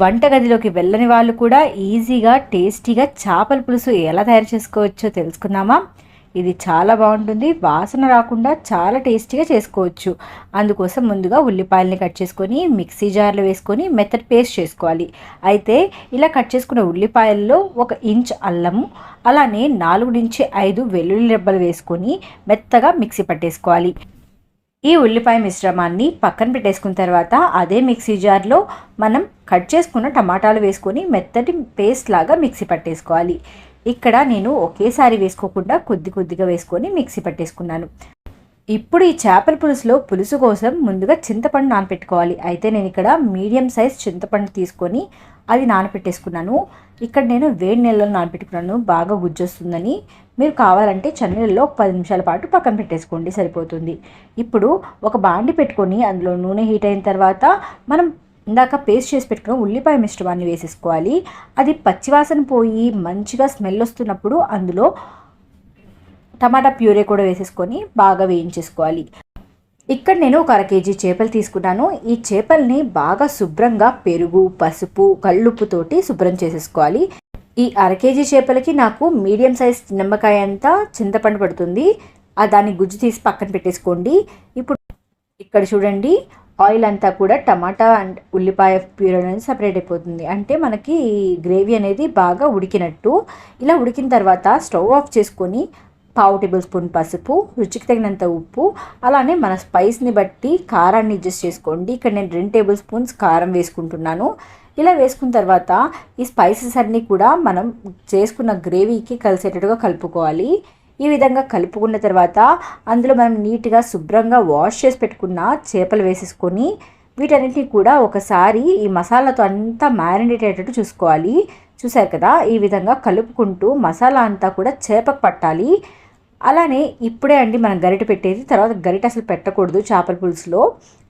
వంటగదిలోకి వెళ్ళని వాళ్ళు కూడా ఈజీగా టేస్టీగా చేపల పులుసు ఎలా తయారు చేసుకోవచ్చో తెలుసుకుందామా? ఇది చాలా బాగుంటుంది. వాసన రాకుండా చాలా టేస్టీగా చేసుకోవచ్చు. అందుకోసం ముందుగా ఉల్లిపాయలని కట్ చేసుకొని మిక్సీ జార్లో వేసుకొని మెత్తడ్ పేస్ట్ చేసుకోవాలి. అయితే ఇలా కట్ చేసుకున్న ఉల్లిపాయల్లో ఒక ఇంచ్ అల్లము అలానే నాలుగు నుంచి ఐదు వెల్లుల్లి రెబ్బలు వేసుకొని మెత్తగా మిక్సీ పట్టేసుకోవాలి. ఈ ఉల్లిపాయ మిశ్రమాన్ని పక్కన పెట్టేసుకున్న తర్వాత అదే మిక్సీ జార్లో మనం కట్ చేసుకున్న టమాటాలు వేసుకొని మెత్తటి పేస్ట్ లాగా మిక్సీ పట్టేసుకోవాలి. ఇక్కడ నేను ఒకేసారి వేసుకోకుండా కొద్ది కొద్దిగా వేసుకొని మిక్సీ పట్టేసుకున్నాను. ఇప్పుడు ఈ చేపల పులుసులో పులుసు కోసం ముందుగా చింతపండు నానపెట్టుకోవాలి. అయితే నేను ఇక్కడ మీడియం సైజ్ చింతపండు తీసుకొని అది నానపెట్టేసుకున్నాను. ఇక్కడ నేను వేడి నీళ్ళలో నానపెట్టుకున్నాను. బాగా గుజ్జొస్తుందని. మీరు కావాలంటే చన్నీళ్ళలో ఒక పది నిమిషాల పాటు పక్కన పెట్టేసుకోండి సరిపోతుంది. ఇప్పుడు ఒక బాండి పెట్టుకొని అందులో నూనె హీట్ అయిన తర్వాత మనం ఇందాక పేస్ట్ చేసి పెట్టుకున్న ఉల్లిపాయ మిశ్రమాన్ని వేసేసుకోవాలి. అది పచ్చివాసన పోయి మంచిగా స్మెల్ వస్తున్నప్పుడు అందులో టమాటా ప్యూరే కూడా వేసేసుకొని బాగా వేయించేసుకోవాలి. ఇక్కడ నేను ఒక అర కేజీ చేపలు తీసుకున్నాను. ఈ చేపల్ని బాగా శుభ్రంగా పెరుగు పసుపు కళ్ళుప్పుతోటి శుభ్రం చేసేసుకోవాలి. ఈ అర కేజీ చేపలకి నాకు మీడియం సైజ్ నిమ్మకాయ అంతా చింతపండు పడుతుంది. ఆ దాన్ని గుజ్జు తీసి పక్కన పెట్టేసుకోండి. ఇప్పుడు ఇక్కడ చూడండి ఆయిల్ అంతా కూడా టమాటా అండ్ ఉల్లిపాయ ప్యూర్ అనేది సపరేట్ అయిపోతుంది. అంటే మనకి గ్రేవీ అనేది బాగా ఉడికినట్టు. ఇలా ఉడికిన తర్వాత స్టవ్ ఆఫ్ చేసుకొని పావు టేబుల్ స్పూన్ పసుపు రుచికి తగినంత ఉప్పు అలానే మన స్పైస్ని బట్టి కారాన్ని అడ్జస్ట్ చేసుకోండి. ఇక్కడ నేను రెండు టేబుల్ స్పూన్స్ కారం వేసుకుంటున్నాను. ఇలా వేసుకున్న తర్వాత ఈ స్పైసెస్ అన్నీ కూడా మనం చేసుకున్న గ్రేవీకి కలిసేటట్టుగా కలుపుకోవాలి. ఈ విధంగా కలుపుకున్న తర్వాత అందులో మనం నీట్గా శుభ్రంగా వాష్ చేసి పెట్టుకున్న చేపలు వేసేసుకొని వీటన్నిటిని కూడా ఒకసారి ఈ మసాలాతో అంతా మ్యారినేట్ అయ్యేటట్టు చూసుకోవాలి. చూసారు కదా? ఈ విధంగా కలుపుకుంటూ మసాలా అంతా కూడా చేపకు పట్టాలి. అలానే ఇప్పుడే అండి మనం గరిట పెట్టేది తర్వాత గరిట అసలు పెట్టకూడదు చేపల పులుసులో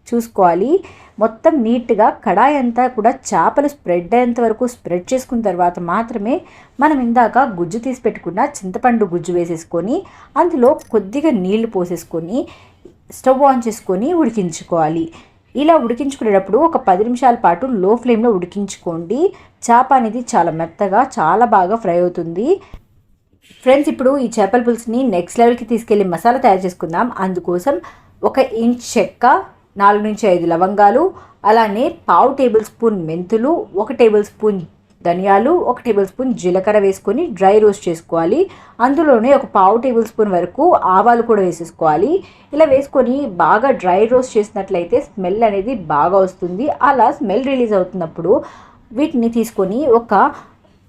చూసుకోవాలి. మొత్తం నీట్గా కడాయి అంతా కూడా చేపలు స్ప్రెడ్ అయ్యేంత వరకు స్ప్రెడ్ చేసుకున్న తర్వాత మాత్రమే మనం ఇందాక గుజ్జు తీసి పెట్టుకున్న చింతపండు గుజ్జు వేసేసుకొని అందులో కొద్దిగా నీళ్ళు పోసేసుకొని స్టవ్ ఆన్ చేసుకొని ఉడికించుకోవాలి. ఇలా ఉడికించుకునేటప్పుడు ఒక పది నిమిషాల పాటు లో ఫ్లేమ్లో ఉడికించుకోండి. చేప అనేది చాలా మెత్తగా చాలా బాగా ఫ్రై అవుతుంది. ఫ్రెండ్స్ ఇప్పుడు ఈ చేపల పులుసుని నెక్స్ట్ లెవెల్కి తీసుకెళ్ళి మసాలా తయారు చేసుకుందాం. అందుకోసం ఒక ఇంచ్ చెక్క నాలుగు నుంచి ఐదు లవంగాలు అలానే పావు టేబుల్ స్పూన్ మెంతులు ఒక టేబుల్ స్పూన్ ధనియాలు ఒక టేబుల్ స్పూన్ జీలకర్ర వేసుకొని డ్రై రోస్ట్ చేసుకోవాలి. అందులోనే ఒక పావు టేబుల్ స్పూన్ వరకు ఆవాలు కూడా వేసేసుకోవాలి. ఇలా వేసుకొని బాగా డ్రై రోస్ట్ చేసినట్లయితే స్మెల్ అనేది బాగా వస్తుంది. అలా స్మెల్ రిలీజ్ అవుతున్నప్పుడు వీటిని తీసుకొని ఒక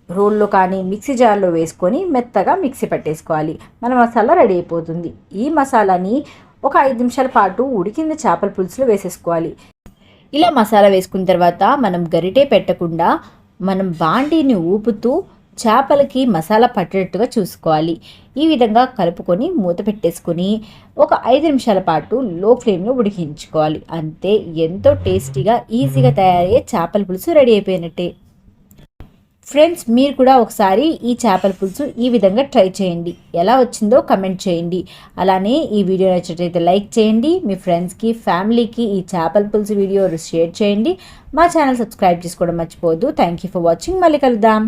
రోల్లో కానీ మిక్సీ జార్లో వేసుకొని మెత్తగా మిక్సీ పట్టేసుకోవాలి. మన మసాలా రెడీ అయిపోతుంది. ఈ మసాలాని ఒక ఐదు నిమిషాల పాటు ఉడికింద చేపల పులుసులో వేసేసుకోవాలి. ఇలా మసాలా వేసుకున్న తర్వాత మనం గరిటే పెట్టకుండా మనం బాండీని ఊపుతూ చేపలకి మసాలా పట్టేటట్టుగా చూసుకోవాలి. ఈ విధంగా కలుపుకొని మూత పెట్టేసుకొని ఒక ఐదు నిమిషాల పాటు లో ఫ్లేమ్లో ఉడికించుకోవాలి. అంతే ఎంతో టేస్టీగా ఈజీగా తయారయ్యే చేపల పులుసు రెడీ అయిపోయినట్టే. ఫ్రెండ్స్ మీరు కూడా ఒకసారి ఈ చేపల పులుసు ఈ విధంగా ట్రై చేయండి. ఎలా వచ్చిందో కమెంట్ చేయండి. అలానే ఈ వీడియో నచ్చినట్లయితే లైక్ చేయండి. మీ ఫ్రెండ్స్కి ఫ్యామిలీకి ఈ చేపల పులుసు వీడియో షేర్ చేయండి. మా ఛానల్ సబ్స్క్రైబ్ చేసుకోవడం మర్చిపోవద్దు. థ్యాంక్ యూ ఫర్ వాచింగ్ మళ్ళీ కలుద్దాం.